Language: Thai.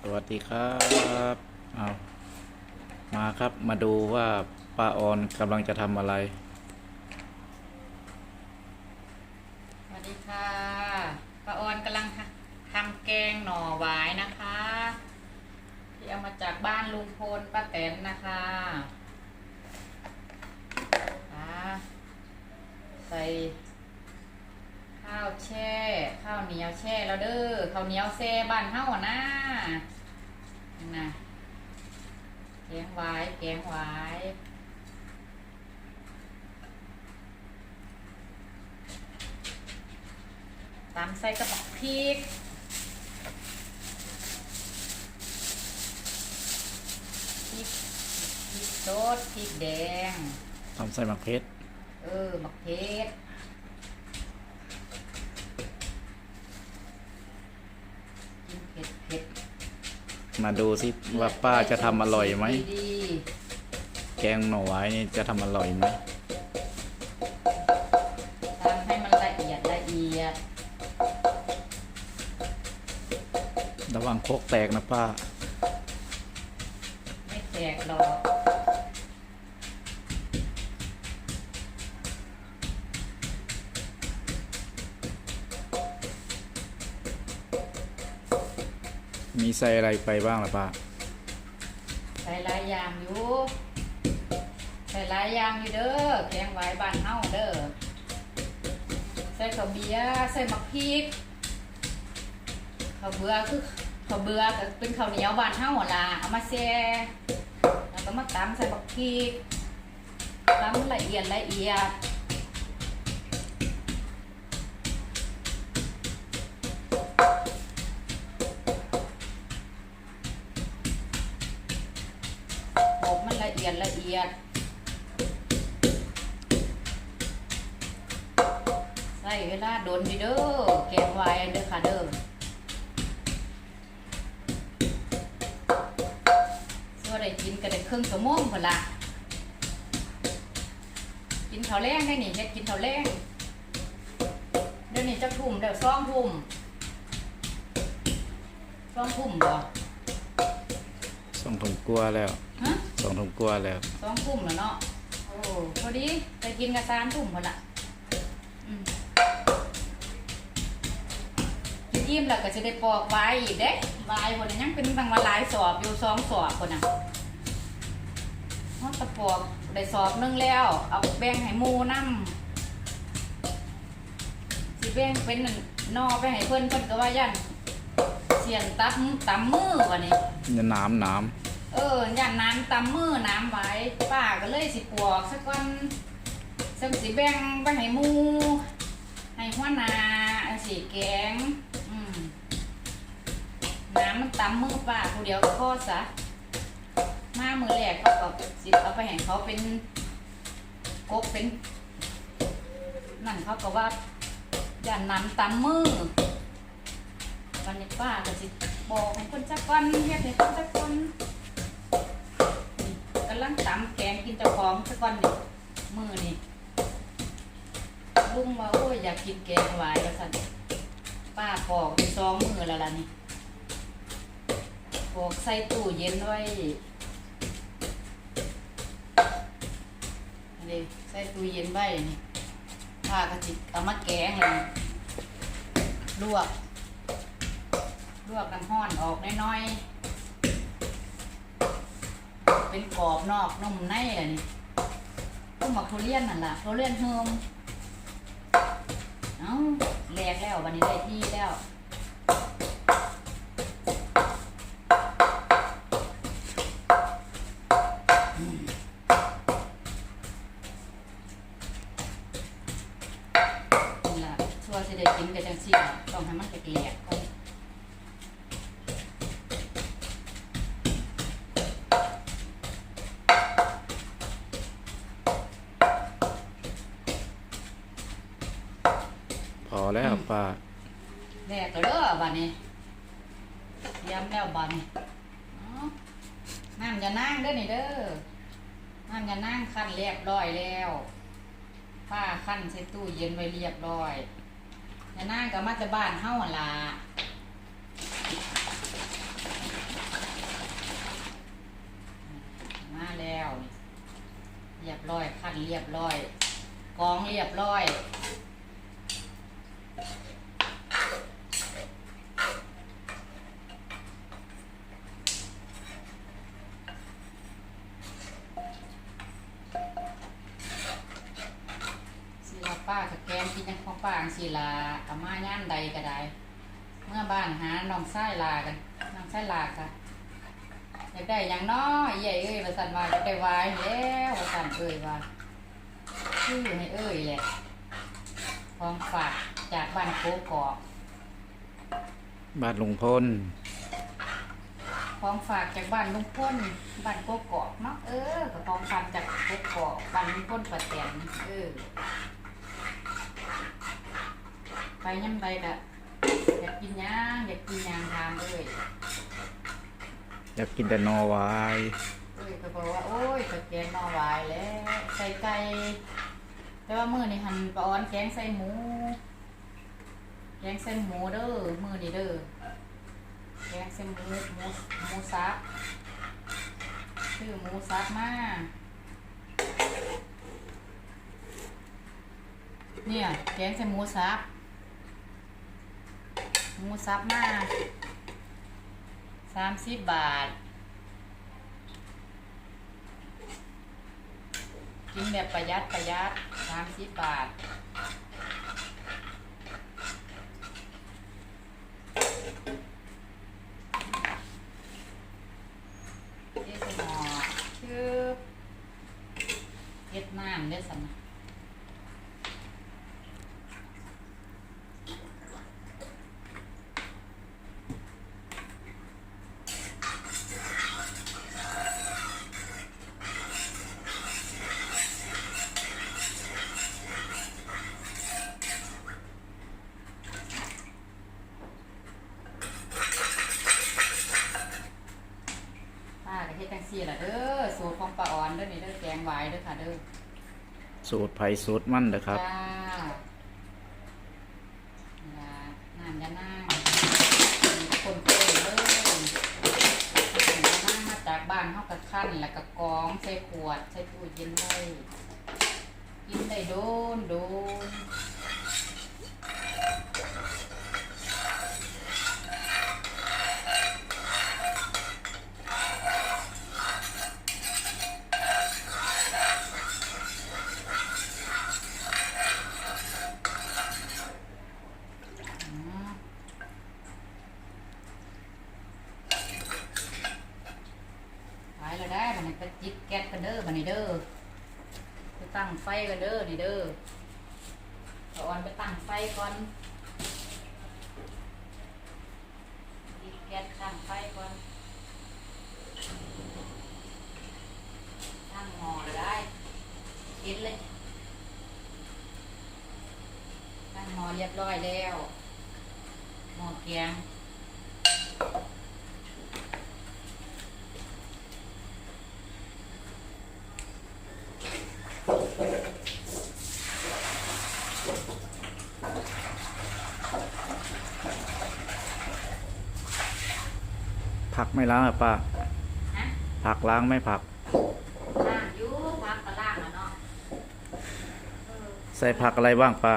สวัสดีครับเอามาครับมาดูว่าป้าออนกำลังจะทำอะไร สวัสดีค่ะป้าออนกำลังทำแกงหน่อหวายนะคะ ที่เอามาจากบ้านลุงพลป้าแตนนะคะค่ะใส่ ข้าวแช่ ข้าวเหนียวแช่แล้วเด้อข้าวเหนียวแช่บ้านเฮาอะนะนี่นะแกงหวายแกงหวายตามใส่กระบอกพริกพริกพริกสดพริกแดงทำใส่หมักเพชรเออมะเขือกินเผ็ดเผ็ด มาดูสิว่าป้าจะทำอร่อยไหม ดีแกงหน่อไม้นี่จะทำอร่อยไหมๆทำให้มันละเอียดละเอียดระวังโคกแตกนะป้า ไม่แตกหรอก มีใส่อะไรไปบ้างล่ะป้าใส่หลายอย่างอยู่ ใส่หลายอย่างอยู่เด้อแกงไว้บ้านเฮาเด้อ ใส่ข้าวเบียใส่มะพริกข้าวเบือคือข้าวเบือก็เป็นข้าวเหนียวบ้านเฮาหนล่ะเอามาแช่แล้วก็มาตำใส่มะพริกตำละเอียดละเอียด อียด ใส่เวลาโดนอยู่เด้อแกงไว้เด้อค่ะเด้อส่วนได้กินก็ได้ครึ่งชั่วโมงพุ่นละกินข้าวแรงได้นี่เฮ็ดกินข้าวแรงเดี๋ยวนี้จะทุ่มเดี๋ยวสองทุ่มสองทุ่มบ่สองถุงกลัวแล้ว สองถุงกลัวแล้วสองทุ่มแล้วเนาะโอ้พอดีไปกินกันสามทุ่มพอละอืมกินอิ่มแล้วก็จะได้ปอกไว้อีกเด้ไว้คนนั้นยังเป็นบางวันหลายสอบอยู่สองสอบคนน่ะฮอดตะปอกได้สอบหนึงแล้ว เอาแบ่งให้หมูนำสิแบ่งเป็นนอไปให้เพิ่นเพิ่นก็ว่ายันเสียนตับตำมือวันนี้จะน้ำน้ เอออย่างน้ำตำมือน้ำไว้ป้าก็เลยสิปวกสักวันสักสิแบ่งไปให้มูให้หัวนาสีแกงอืมน้ำมันตำมือป้าผู้เดียวก็พอซะมามือแรกเขาก็สิเอาไปให้เขาเป็นกกเป็น นั่นเขาก็ว่าอย่าน้ำตำมือวันนี้ป้าก็สิบอกให้คนจักวันเรียกให้คนจักวันำลังตำแกงกินเจ้าของสักก่อนนี่มือนี่ลุงว่าโอ้ยอยากกินแกงหวายแล้วสันป้าปอกไปสองมือแล้วล่ะนี่ปอกใส่ตู้เย็นไว้นี่ใส่ตู้เย็นไว้นี่ป้าก็จิเอามาแกงเลยลวก ลวกน้ำห้อนออกน้อยๆ เป็นกรอบนอกนุ่มในอันนี่ต้มหมักทุเรียนนั่นล่ะทุเรียนเฮิมเอ้าแลกแล้ววันนี้ได้ที่แล้ว อแล้วป้าแดกก็เด้อบ้านนี้เยำแล้วบ้านนี้น้ำจะนั่งเด้อนี่เด้อน้ำจะนั่งขั้นเรียบร้อยแล้วป้าขั้นใส่ตู้เย็นไว้เรียบร้อยจะนั่งกับมาจะบ้านเฮ้าละมาแล้ว เรียบร้อยขั้นเรียบร้อยกองเรียบร้อย งกินยังของป้าอังสิลาอาม่าย่านใดก็ได้ เมื่อบ้านหาน้องไส้ลากันน้องไส้ลาค่ะอยากได้อย่างน้อยใหญ่เอ้ยว่าสันว่าจะได้วายแล้วว่าสันเอ้ยว่าชื่อให้เอ้ยแหละของฝากจากบ้านโกกอกบ้านลุงพลของฝากจากบ้านลุงพ้นบ้านโกกอกเนาะเออกับของฝากจากโกกอกบ้านลุงพ้นประแตนเออ ไปย่ำใดกะอยากกินหย่างอยากกินหยางทานเลยอยากกินแต่นอวายเอ้ยก็บอกว่าโอ้ยก็แกงหน่อหวายแล้วใส่ไก่แต่ว่ามื้อนี้หันปลาออนแกงใส่หมู แกงใส่หมูเด้อมื้อนี้เด้อแกงใส่หมูหมูหมูสับซื้อหมูสับมาเนี่ยแกงใส่หมูสับ หมูสับมาสามสิบบาท กินแบบประหยัดประหยัดสามสิบบาทเอสมอคือเฮ็ดน้ำได้อสนะป้าก็เฮ็ดจังซี่ล่ะเด้อสูตรของป้าออน เด้อนี่เด้อแกงหวายเด้อค่ะเด้อสูตรไผ่สูตรมั่นเด้อครับ จ้าอย่าน้ำอย่านั่งคนเคนเลยอย่านั่งมาจากบ้านเฮาก็คั่นแล้วก็กรองใส่ขวดใส่ตู้เย็นไว้กินได้โดนโดน อืมหายแล้วได้บันนี้ไปจิบแก๊สกัน เด้อบันนี้เด้อไปตั้งไฟกันเด้อนี่เด้อเอาออนไปตั้งไฟก่อนจิบแก๊สตั้งไฟก่อนตั้งหม้อเลยได้กินเลยตั้งหม้อเรียบร้อยแล้วหม้อแกง ไม่ล้างอะป้าฮะผักล้างไม่ผักล่างอยู่พักก็ล่างแล้วเนาะ เออ ใส่ผักอะไรบ้างป้า